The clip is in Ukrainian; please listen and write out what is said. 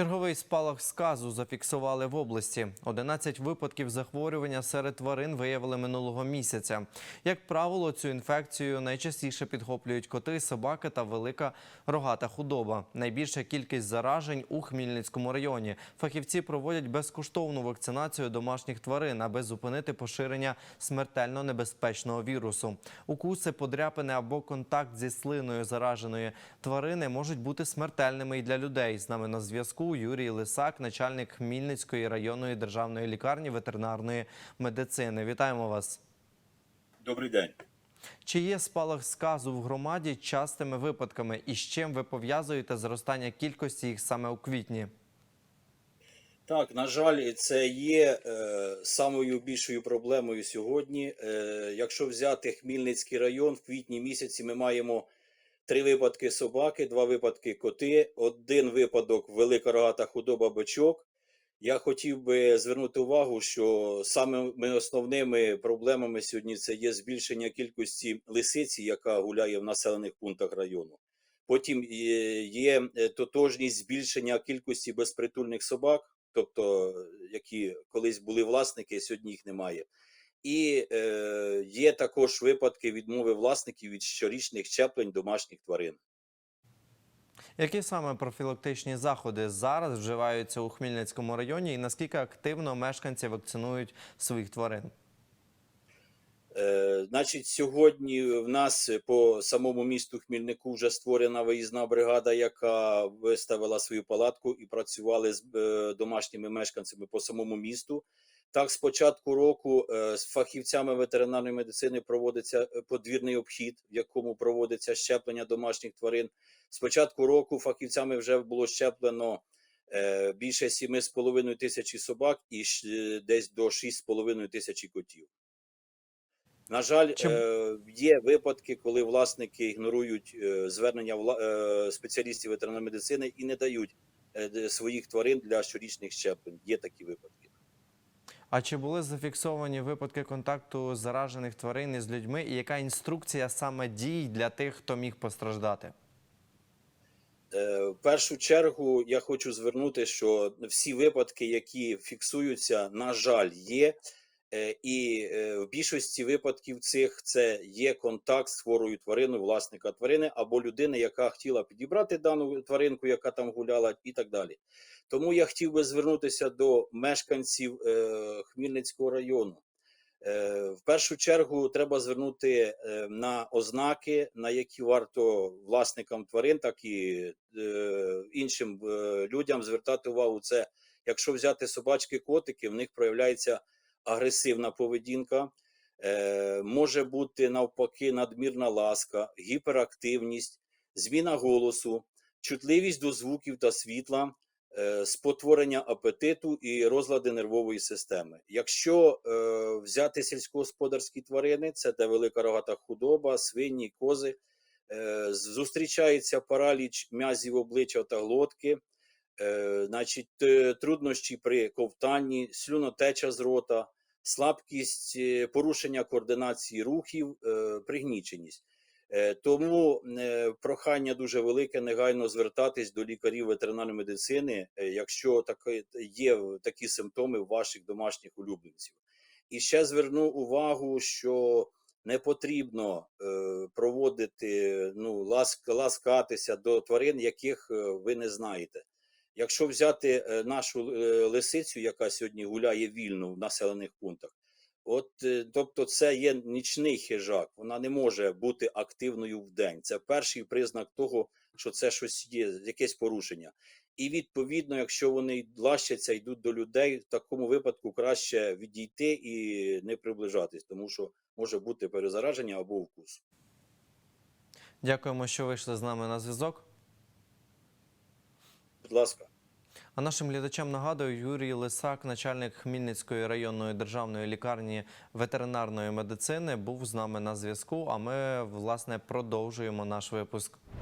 Черговий спалах сказу зафіксували в області. 11 випадків захворювання серед тварин виявили минулого місяця. Як правило, цю інфекцію найчастіше підхоплюють коти, собаки та велика рогата худоба. Найбільша кількість заражень у Хмільницькому районі. Фахівці проводять безкоштовну вакцинацію домашніх тварин, аби зупинити поширення смертельно небезпечного вірусу. Укуси, подряпини або контакт зі слиною зараженої тварини можуть бути смертельними і для людей. З нами на зв'язку Юрій Лисак, начальник Хмільницької районної державної лікарні ветеринарної медицини. Вітаємо вас. Добрий день. Чи є спалах сказу в громаді частими випадками, і з чим ви пов'язуєте зростання кількості їх саме у квітні? Так, на жаль, це є е, самою більшою проблемою сьогодні. Е, якщо взяти Хмільницький район, в квітні місяці ми маємо три випадки собаки, два випадки коти, один випадок велика рогата худоба бичок. Я хотів би звернути увагу, що самими основними проблемами сьогодні це є збільшення кількості лисиці, яка гуляє в населених пунктах району. Потім є- е, тотожність збільшення кількості безпритульних собак, тобто які колись були власники, сьогодні їх немає. І е, є також випадки відмови власників від щорічних щеплень домашніх тварин. Які саме профілактичні заходи зараз вживаються у Хмільницькому районі, і наскільки активно мешканці вакцинують своїх тварин? Е, значить, сьогодні в нас по самому місту Хмільнику вже створена виїзна бригада, яка виставила свою палатку і працювали з е, домашніми мешканцями по самому місту. Так, з початку року е, з фахівцями ветеринарної медицини проводиться е, подвірний обхід, в якому проводиться щеплення домашніх тварин. З початку року фахівцями вже було щеплено е, більше 7,5 тисячі собак і десь до 6,5 тисячі котів. На жаль, Чим- є випадки, коли власники ігнорують звернення спеціалістів ветеринарної медицини і не дають своїх тварин для щорічних щеплень. Є такі випадки. А чи були зафіксовані випадки контакту заражених тварин із людьми, і яка інструкція саме дій для тих, хто міг постраждати? Е, В першу чергу я хочу звернути, що всі випадки, які фіксуються, на жаль, є. Е, І е, в більшості випадків цих це є контакт з хворою твариною, власника тварини або людини, яка хотіла підібрати дану тваринку, яка там гуляла, і так далі. Тому я хотів би звернутися до мешканців е, Хмільницького району. В першу чергу треба звернути на ознаки, на які варто власникам тварин, так і іншим людям звертати увагу. Це якщо взяти собачки, котики, в них проявляється агресивна поведінка, е, може бути навпаки надмірна ласка, гіперактивність, зміна голосу, чутливість до звуків та світла, е, спотворення апетиту і розлади нервової системи. Якщо е, взяти сільськогосподарські тварини, це де велика рогата худоба, свині, кози, зустрічається параліч м'язів обличчя та глотки, значить, труднощі при ковтанні, слюнотеча з рота, слабкість, е, порушення координації рухів, е, пригніченість. Е, Тому прохання дуже велике негайно звертатись до лікарів ветеринарної медицини, якщо є такі симптоми у ваших домашніх улюбленців. І ще зверну увагу, що не потрібно проводити ну, ласк, ласкатися до тварин, яких ви не знаєте. Якщо взяти е, нашу е, лисицю, яка сьогодні гуляє вільно в населених пунктах, От, е, тобто, це є нічний хижак, вона не може бути активною в день. Це перший признак того, що це щось є, якесь порушення. І відповідно, якщо вони лащаться, йдуть до людей, в такому випадку краще відійти і не приближатись, тому що може бути перезараження або укус. Дякуємо, що вийшли з нами на зв'язок. Будь ласка. А нашим глядачам нагадую, Юрій Лисак, начальник Хмільницької районної державної лікарні ветеринарної медицини, був з нами на зв'язку. А ми власне продовжуємо наш випуск.